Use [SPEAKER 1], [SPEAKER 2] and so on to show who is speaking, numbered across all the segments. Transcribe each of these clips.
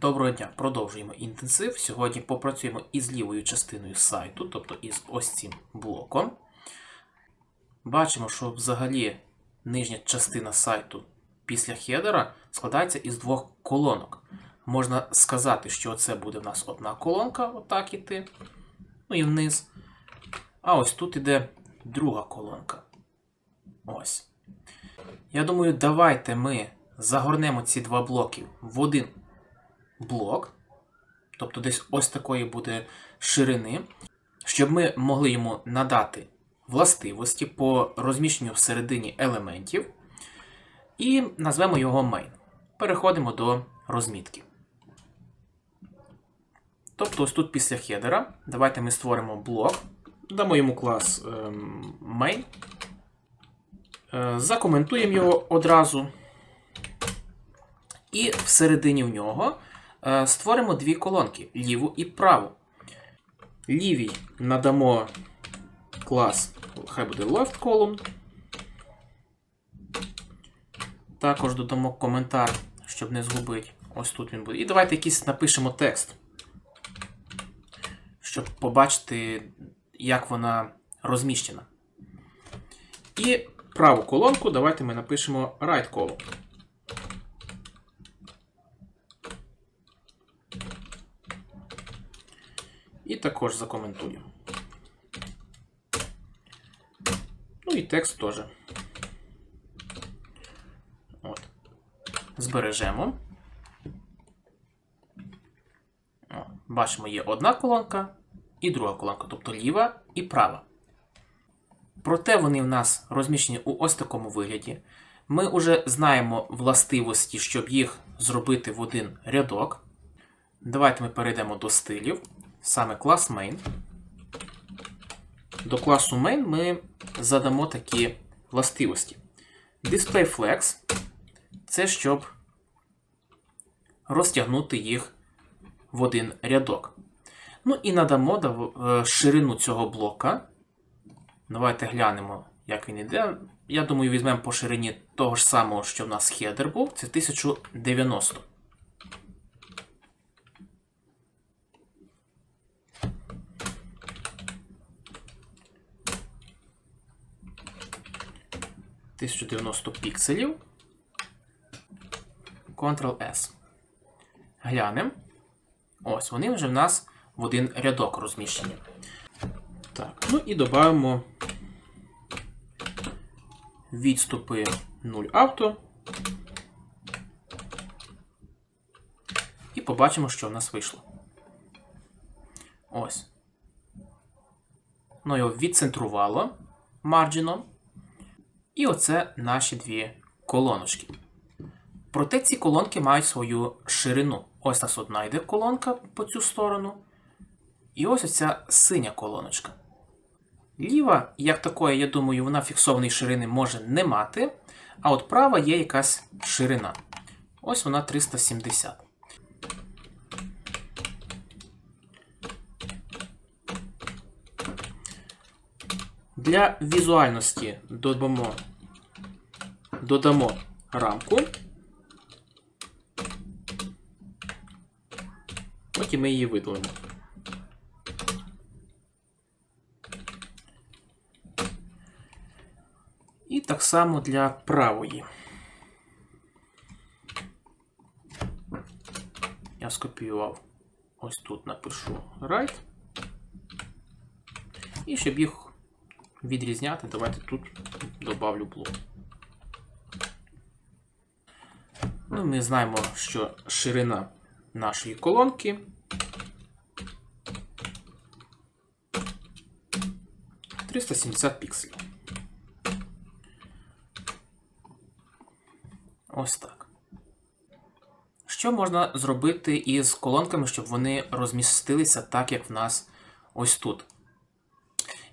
[SPEAKER 1] Доброго дня, продовжуємо інтенсив. Сьогодні попрацюємо із лівою частиною сайту, тобто із ось цим блоком. Бачимо, що взагалі нижня частина сайту після хедера складається із двох колонок. Можна сказати, що це буде в нас одна колонка, отак іти, ну і вниз. А ось тут іде друга колонка. Ось. Я думаю, давайте ми загорнемо ці два блоки в один блок, тобто десь ось такої буде ширини, щоб ми могли йому надати властивості по розміщенню всередині елементів, і назвемо його main. Переходимо до розмітки. Тобто, ось тут після хедера, давайте ми створимо блок, дамо йому клас ем, main, е, закоментуємо його одразу. І всередині в нього створимо дві колонки ліву і праву. Лівій надамо клас, хай буде left column. Також додамо коментар, щоб не згубити. Ось тут він буде. І давайте якийсь напишемо текст, щоб побачити, як вона розміщена. І праву колонку давайте ми напишемо right column. І також закоментую. Ну і текст теж. От. Збережемо. О, бачимо, є одна колонка і друга колонка, тобто ліва і права. Проте вони в нас розміщені у ось такому вигляді. Ми вже знаємо властивості, щоб їх зробити в один рядок. Давайте ми перейдемо до стилів саме клас main. До класу main ми задамо такі властивості. DisplayFlex це щоб розтягнути їх в один рядок. Ну і надамо е, ширину цього блока. Давайте глянемо, як він іде. Я думаю, візьмемо по ширині того ж самого, що в нас хедер був. Це 1090. – 1090 пікселів. Ctrl-S. Глянемо. Ось, вони вже в нас в один рядок розміщені. Так, ну і додамо відступи 0 авто. І побачимо, що в нас вийшло. Ось. Ну, його відцентрувало марджином. І оце наші дві колоночки. Проте ці колонки мають свою ширину. Ось нас одна йде колонка по цю сторону. І ось оця синя колоночка. Ліва, як такої, я думаю, вона фіксованої ширини може не мати. А от права є якась ширина. Ось вона 370. Для візуальності додамо, додамо рамку. Потім ми її видалимо. І так само для правої. Я скопіював. Ось тут напишу right. І щоб їх відрізняти, давайте тут добавлю блок. Ну, ми знаємо, що ширина нашої колонки – 370 пікселів. Ось так. Що можна зробити із колонками, щоб вони розмістилися так, як в нас ось тут?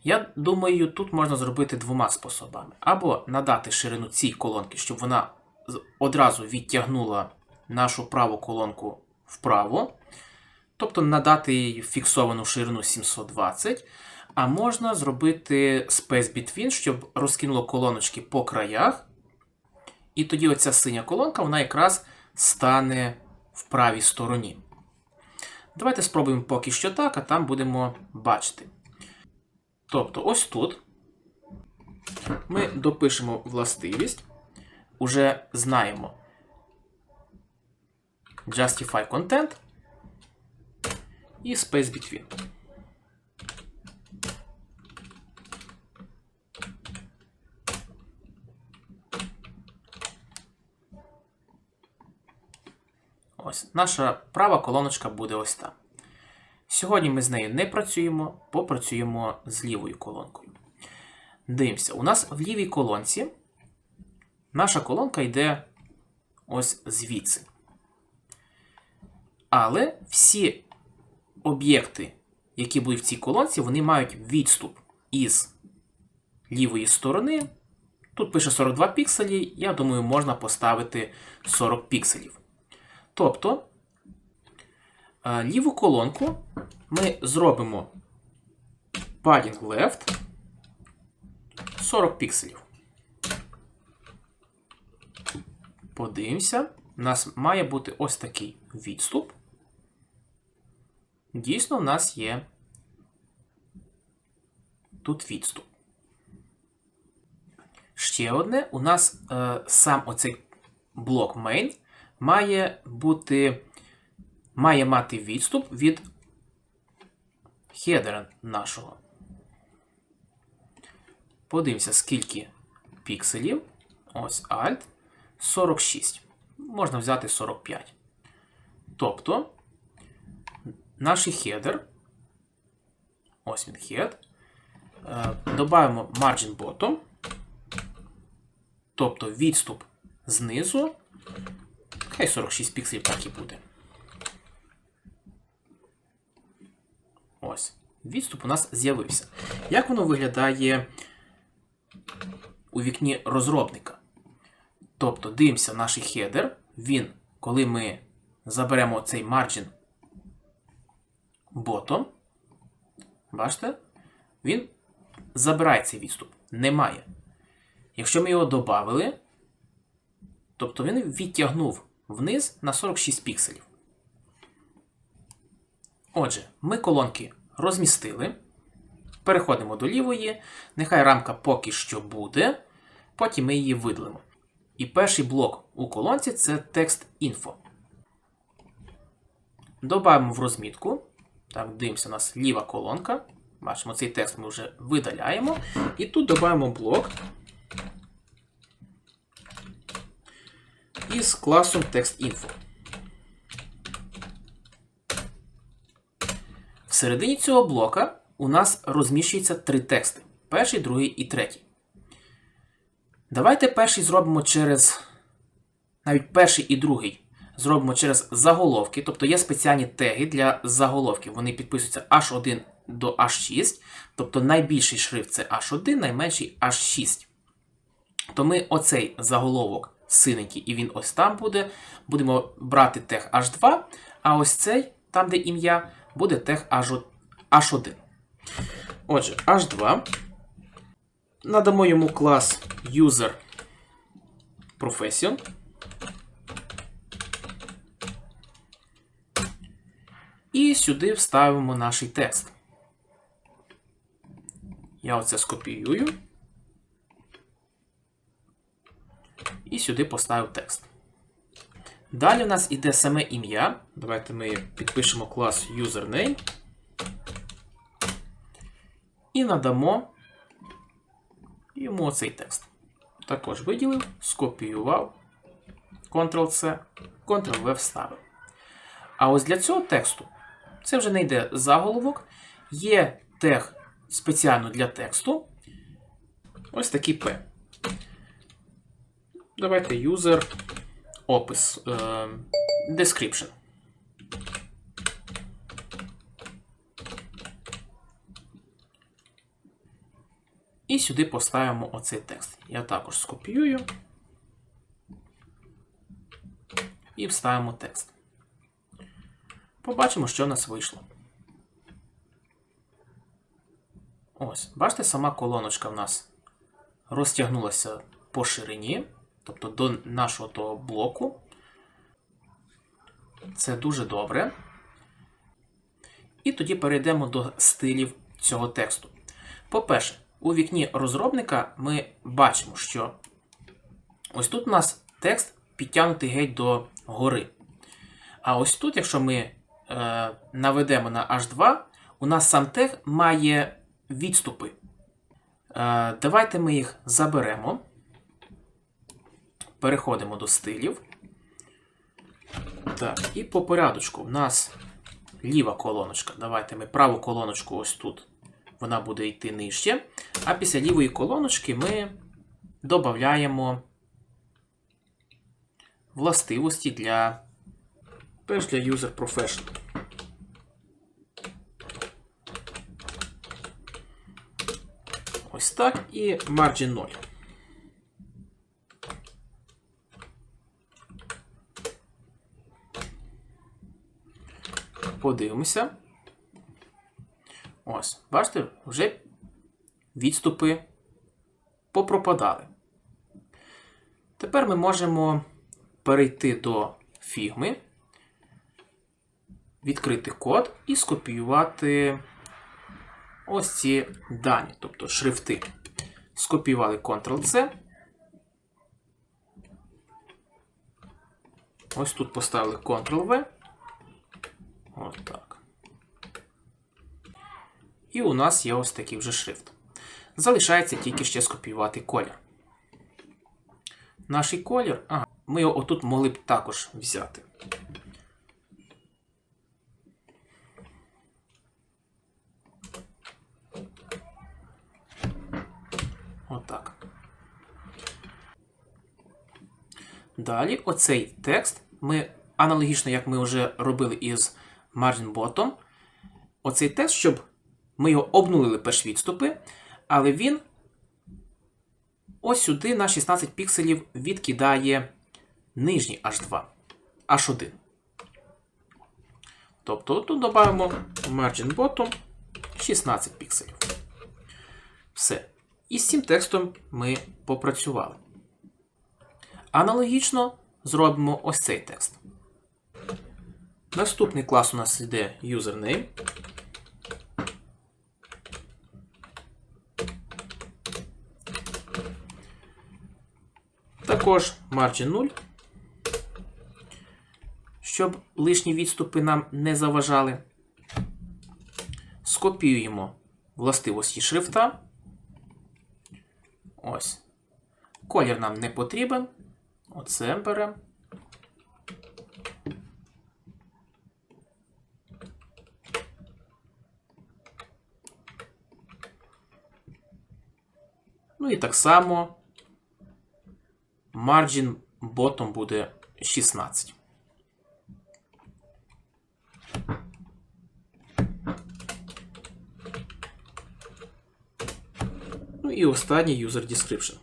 [SPEAKER 1] Я думаю, тут можна зробити двома способами. Або надати ширину цій колонки, щоб вона одразу відтягнула нашу праву колонку вправо. Тобто надати їй фіксовану ширину 720. А можна зробити Space Between, щоб розкинуло колоночки по краях. І тоді оця синя колонка, вона якраз стане в правій стороні. Давайте спробуємо поки що так, а там будемо бачити. Тобто, ось тут ми допишемо властивість, уже знаємо Justify Content і Space Between. Ось, наша права колоночка буде ось там. Сьогодні ми з нею не працюємо, попрацюємо з лівою колонкою. Дивимося, у нас в лівій колонці наша колонка йде ось звідси. Але всі об'єкти, які будуть в цій колонці, вони мають відступ із лівої сторони. Тут пише 42 пікселі, я думаю, можна поставити 40 пікселів. Тобто ліву колонку ми зробимо padding left 40 пікселів. Подивимося, у нас має бути ось такий відступ. Дійсно, у нас є тут відступ. Ще одне, у нас е, сам оцей блок main має бути, має мати відступ від хедера нашого. Подивимося, скільки пікселів. Ось Alt. 46. Можна взяти 45. Тобто, наш хедер, ось він хед, додаємо margin bottom, тобто відступ знизу, хай 46 пікселів так і буде. Ось, відступ у нас з'явився. Як воно виглядає у вікні розробника? Тобто дивимося наш хедер, він, коли ми заберемо цей margin bottom, бачите, він забирає цей відступ. Немає. Якщо ми його додали, тобто він відтягнув вниз на 46 пікселів. Отже, ми колонки розмістили. Переходимо до лівої. Нехай рамка поки що буде. Потім ми її видалимо. І перший блок у колонці це текст інфо. Добавимо в розмітку. Так, дивимося, у нас ліва колонка. Бачимо, цей текст ми вже видаляємо. І тут додаємо блок із класом TextInfo. Всередині цього блока у нас розміщується три тексти: перший, другий і третій. Давайте перший зробимо через. Навіть перший і другий зробимо через заголовки. Тобто є спеціальні теги для заголовків. Вони підписуються H1 до H6. Тобто найбільший шрифт це H1, найменший H6. То ми оцей заголовок синенький, і він ось там буде. Будемо брати тег H2, а ось цей, там, де ім'я, буде тег H1. Отже, H2. Надамо йому клас user profession. І сюди вставимо наш текст. Я оце скопіюю. І сюди поставив текст. Далі у нас іде саме ім'я. Давайте ми підпишемо клас username. І надамо йому оцей текст. Також виділив, скопіював, Ctrl-C, Ctrl-V вставив. А ось для цього тексту це вже не йде заголовок. Є тег спеціально для тексту. Ось такий P. Давайте user опис. Е, description. І сюди поставимо оцей текст. Я також скопіюю і вставимо текст. Побачимо, що в нас вийшло. Ось, бачите, сама колоночка в нас розтягнулася по ширині, тобто до нашого того блоку. Це дуже добре. І тоді перейдемо до стилів цього тексту. По-перше, у вікні розробника ми бачимо, що ось тут у нас текст підтягнутий геть до гори. А ось тут, якщо ми е, наведемо на H2, у нас сам тег має відступи. Е, давайте ми їх заберемо. Переходимо до стилів. Так, і по порядочку у нас ліва колоночка. Давайте ми праву колоночку ось тут. Вона буде йти нижче. А після лівої колоночки ми додаємо властивості для перш для User Professional. Ось так і margin 0. Подивимося. Ось, бачите, вже відступи попропадали. Тепер ми можемо перейти до фігми, відкрити код і скопіювати ось ці дані, тобто шрифти. Скопіювали Ctrl-C. Ось тут поставили Ctrl-V. Ось так. І у нас є ось такий вже шрифт. Залишається тільки ще скопіювати колір. Наш колір. Ага, ми його отут могли б також взяти. Отак. Далі оцей текст ми аналогічно, як ми вже робили із Margin Bottom, оцей текст, щоб ми його обнулили перш відступи, але він ось сюди на 16 пікселів відкидає нижній H2, H1. Тобто тут додаємо Margin Bottom 16 пікселів. Все. І з цим текстом ми попрацювали. Аналогічно зробимо ось цей текст. Наступний клас у нас йде username. Також margin 0, щоб лишні відступи нам не заважали. Скопіюємо властивості шрифта. Ось. Колір нам не потрібен. Оце беремо. І так само margin bottom буде 16. Ну і останній user description.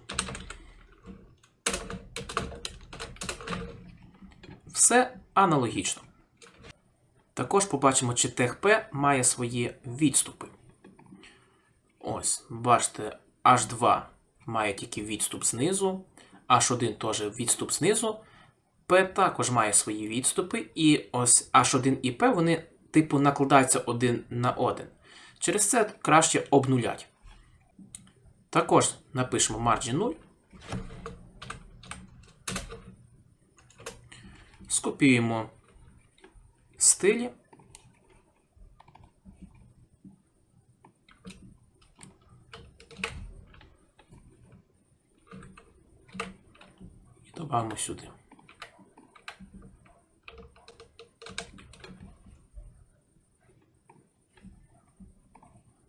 [SPEAKER 1] Все аналогічно. Також побачимо, чи TechP має свої відступи. Ось, бачите, H2 має тільки відступ знизу, H1 теж відступ знизу. P також має свої відступи, і ось H1 і P вони типу накладаються один на один. Через це краще обнулять. Також напишемо margin 0. Скопіюємо стилі. І додамо сюди.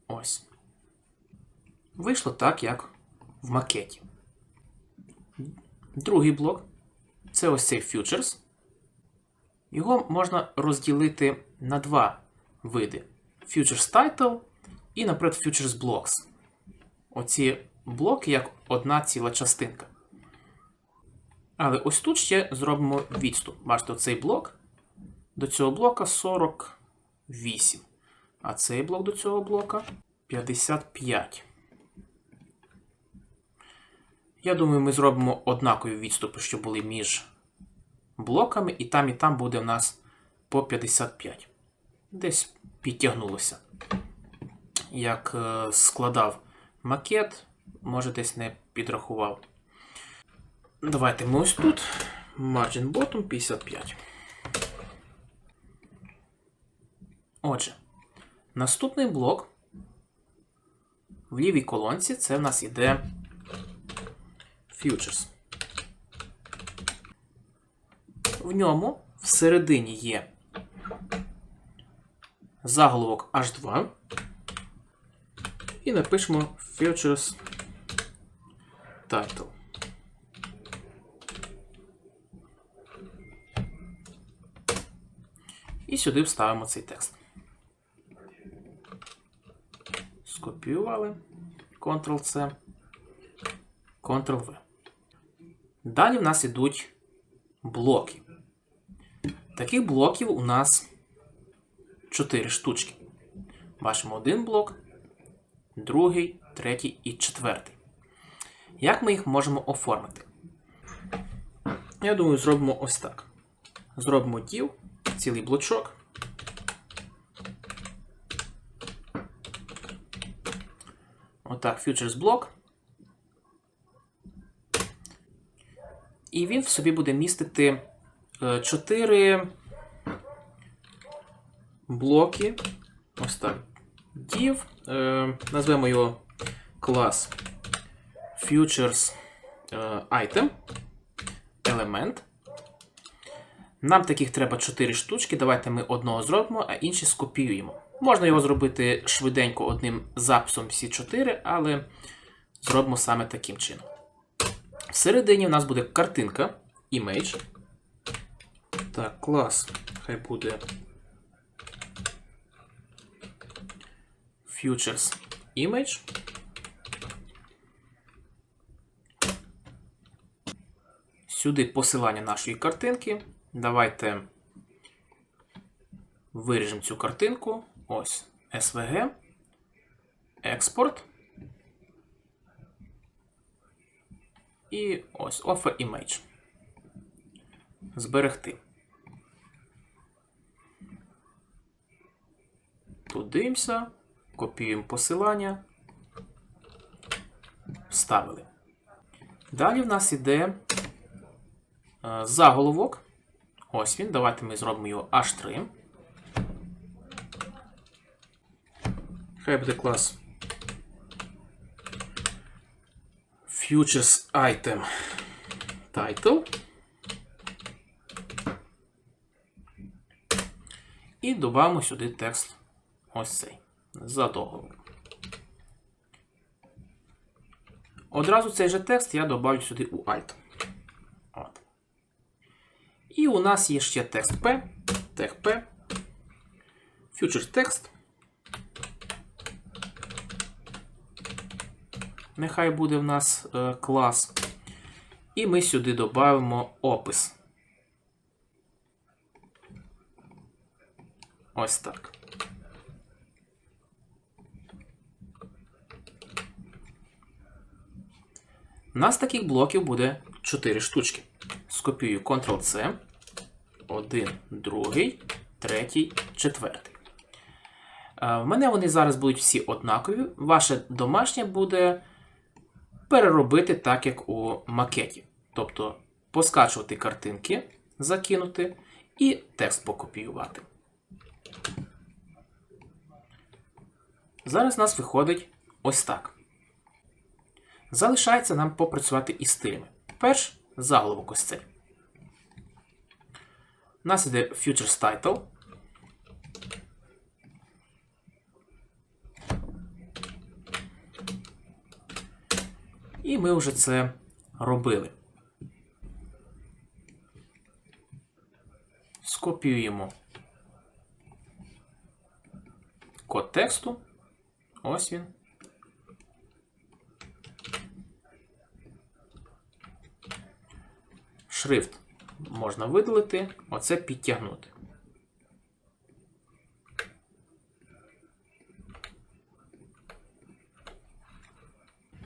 [SPEAKER 1] Ось. Вийшло так, як в макеті. Другий блок це ось цей Futures. Його можна розділити на два види: Futures Title і, наприклад, Futures Blocks. Оці блоки як одна ціла частинка. Але ось тут ще зробимо відступ. Бачите, цей блок до цього блока 48. А цей блок до цього блока 55. Я думаю, ми зробимо однакові відступи, що були між блоками, і там, і там буде у нас по 55. Десь підтягнулося. Як е, складав макет, може десь не підрахував. Давайте ми ось тут. Margin bottom 55. Отже, наступний блок в лівій колонці це в нас іде Futures. В ньому всередині є заголовок H2. І напишемо Futures Title. І сюди вставимо цей текст. Скопіювали. Ctrl-C, Ctrl-V. Далі в нас ідуть блоки. Таких блоків у нас 4 штучки. Бачимо один блок, другий, третій і четвертий. Як ми їх можемо оформити? Я думаю, зробимо ось так. Зробимо div, цілий блочок. Отак, Futures блок. І він в собі буде містити 4 блоки. Ось так. Div. Е, назвемо його клас Futures е, Item. Елемент. Нам таких треба 4 штучки. Давайте ми одного зробимо, а інші скопіюємо. Можна його зробити швиденько одним записом всі 4, але зробимо саме таким чином. Всередині у нас буде картинка, image. Так, клас. Хай буде Futures Image. Сюди посилання нашої картинки. Давайте виріжемо цю картинку. Ось SVG. Експорт. І ось Offer Image. Зберегти. Тут дивимося, копіюємо посилання. Вставили. Далі в нас іде е, заголовок. Ось він. Давайте ми зробимо його H3. Хай буде клас. Futures Item Title. І додамо сюди текст ось цей. За договор. Одразу цей же текст я добавлю сюди у Alt. І у нас є ще текст P, тег P, Futures Text. Нехай буде в нас е, клас. І ми сюди додамо опис. Ось так. У нас таких блоків буде 4 штучки. Скопіюю Ctrl-C. Один, другий, третій, четвертий. Е, В мене вони зараз будуть всі однакові. Ваше домашнє буде переробити так, як у макеті. Тобто поскачувати картинки, закинути і текст покопіювати. Зараз у нас виходить ось так. Залишається нам попрацювати із стилями. Перш заголовок ось цей. У нас іде Futures Title. І ми вже це робили. Скопіюємо код тексту. Ось він. Шрифт можна видалити, оце підтягнути.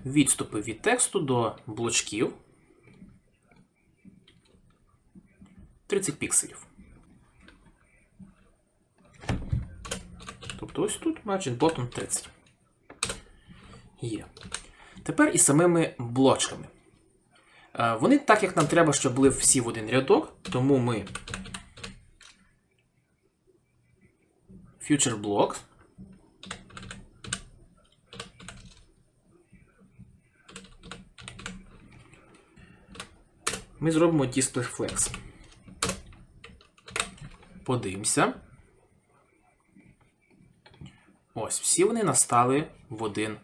[SPEAKER 1] Відступи від тексту до блочків 30 пікселів. Тобто ось тут margin bottom 30. Є. Тепер із самими блочками. Е, Вони так, як нам треба, щоб були всі в один рядок, тому ми future block. Ми зробимо display flex. Подивимося. Ось, всі вони настали в один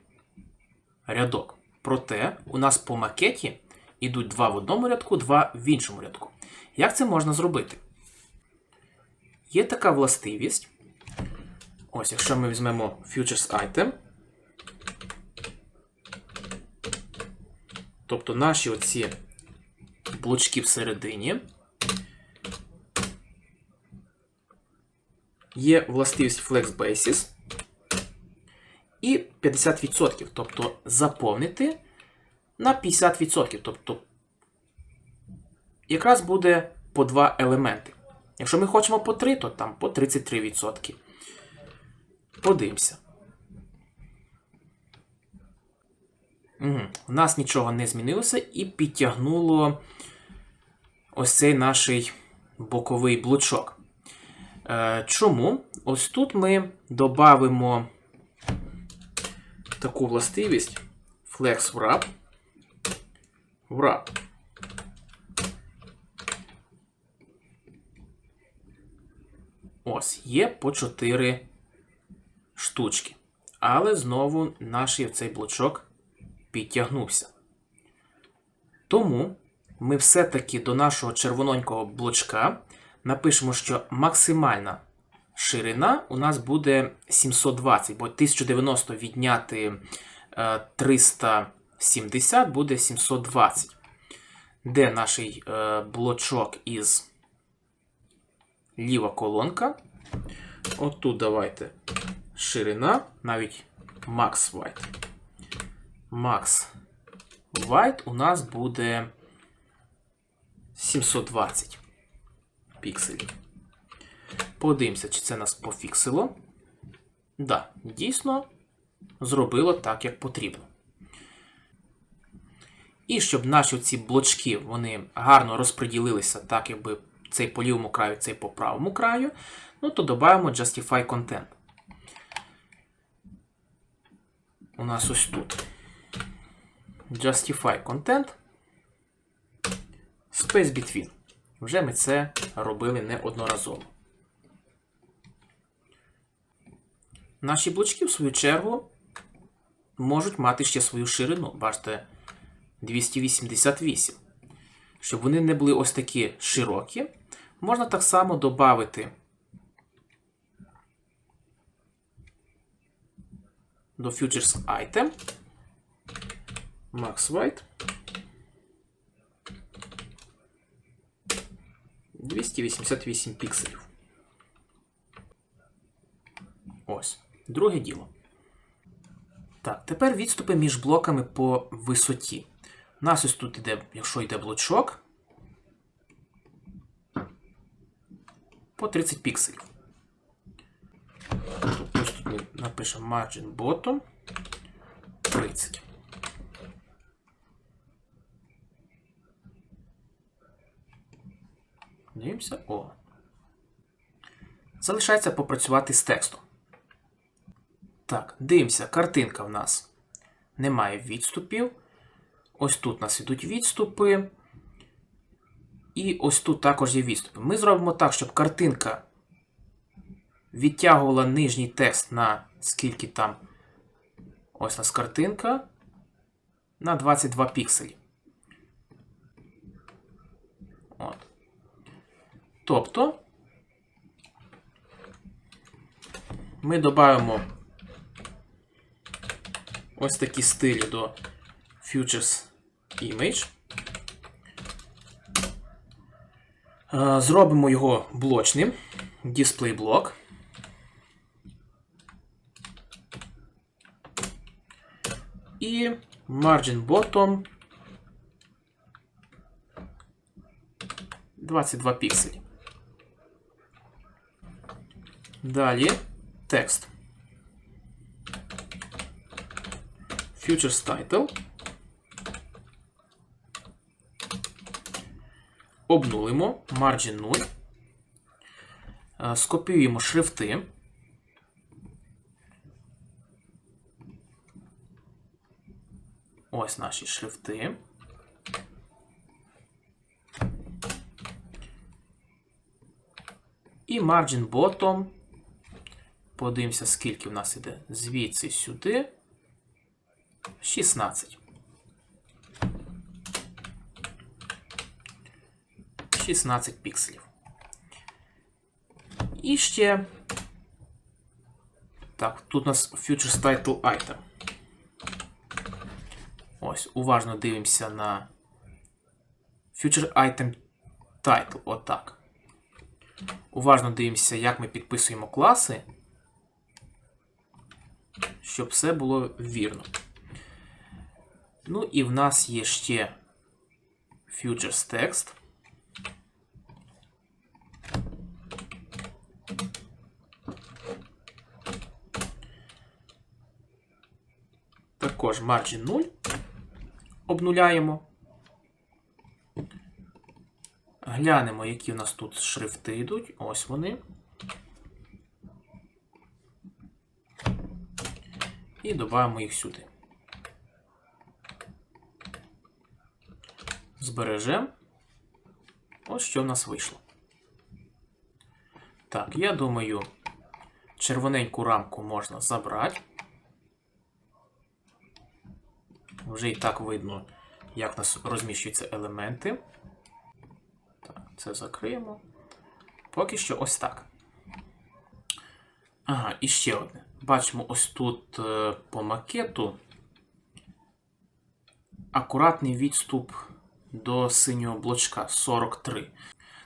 [SPEAKER 1] рядок. Проте у нас по макеті йдуть два в одному рядку, два в іншому рядку. Як це можна зробити? Є така властивість. Ось, якщо ми візьмемо Futures Item, тобто наші оці блочки всередині, є властивість Flex Basis і 50%, тобто заповнити на 50%. Тобто, якраз буде по два елементи. Якщо ми хочемо по 3, то там по 33%. Подивимося. Угу. У нас нічого не змінилося і підтягнуло ось цей наш боковий блочок. Е, чому? Ось тут ми додамо таку властивість Flex Ура! Ось, є по 4 штучки. Але знову наш цей блочок підтягнувся. Тому ми все-таки до нашого червононького блочка напишемо, що максимальна ширина у нас буде 720, бо 1090 відняти е, 300. 70 буде 720. Де наш е, блочок із ліва колонка? От тут давайте ширина, навіть Max White. Max White у нас буде 720 пікселів. Подивимося, чи це нас пофіксило. Так, да, дійсно, зробило так, як потрібно. І щоб наші ці блочки вони гарно розподілилися, так, якби цей по лівому краю, цей по правому краю, ну то додаємо Justify Content. У нас ось тут. Justify Content. Space Between. Вже ми це робили неодноразово. Наші блочки, в свою чергу, можуть мати ще свою ширину. Бачите, 288. Щоб вони не були ось такі широкі, можна так само додати до Futures Item Max White 288 пікселів. Ось. Друге діло. Так, тепер відступи між блоками по висоті. Нас ось тут іде, якщо йде блочок, по 30 пікселів. Ось тут ми напишемо margin bottom 30. Дивимося. О. Залишається попрацювати з текстом. Так, дивимося, картинка в нас немає відступів. Ось тут у нас ідуть відступи. І ось тут також є відступи. Ми зробимо так, щоб картинка відтягувала нижній текст на скільки там. Ось у нас картинка. На 22 пікселі. От. Тобто ми додаємо ось такі стилі до Futures image. Зробимо його блочним. Display block. І margin bottom 22 пікселі. Далі текст. Futures title. Обнулимо margin 0. Е, Скопіюємо шрифти. Ось наші шрифти. І margin bottom. Подивимося, скільки в нас іде звідси сюди. 16. 16 пікселів. І ще. Так, тут у нас Futures Title Item. Ось, уважно дивимося на Future Item Title. Отак. Уважно дивимося, як ми підписуємо класи, щоб все було вірно. Ну і в нас є ще Futures Text. Також margin 0. Обнуляємо. Глянемо, які в нас тут шрифти йдуть. Ось вони. І додаємо їх сюди. Збережемо. Ось що в нас вийшло. Так, я думаю, червоненьку рамку можна забрати. Вже і так видно, як у нас розміщуються елементи. Так, це закриємо. Поки що ось так. Ага, і ще одне. Бачимо ось тут е, по макету акуратний відступ до синього блочка 43.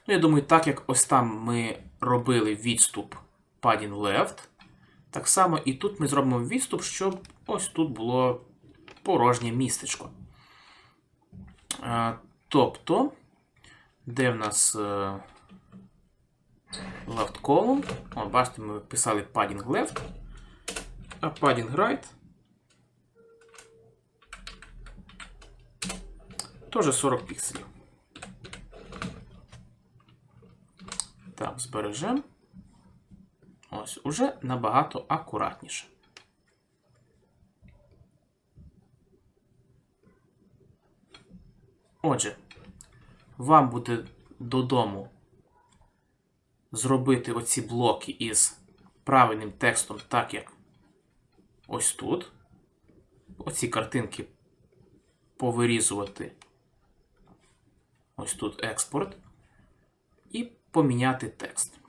[SPEAKER 1] Ну, я думаю, так як ось там ми робили відступ padding left, так само і тут ми зробимо відступ, щоб ось тут було порожнє містечко. Е, Тобто, де в нас е, left column? О, бачите, ми писали padding left, а padding right теж 40 пікселів. Так, збережемо. Ось, уже набагато акуратніше. Отже, вам буде додому зробити оці блоки із правильним текстом, так як ось тут. Оці картинки повирізувати ось тут експорт і поміняти текст.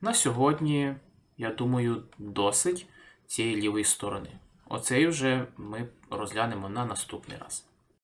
[SPEAKER 1] На сьогодні, я думаю, досить цієї лівої сторони. Оцей вже ми розглянемо на наступний раз.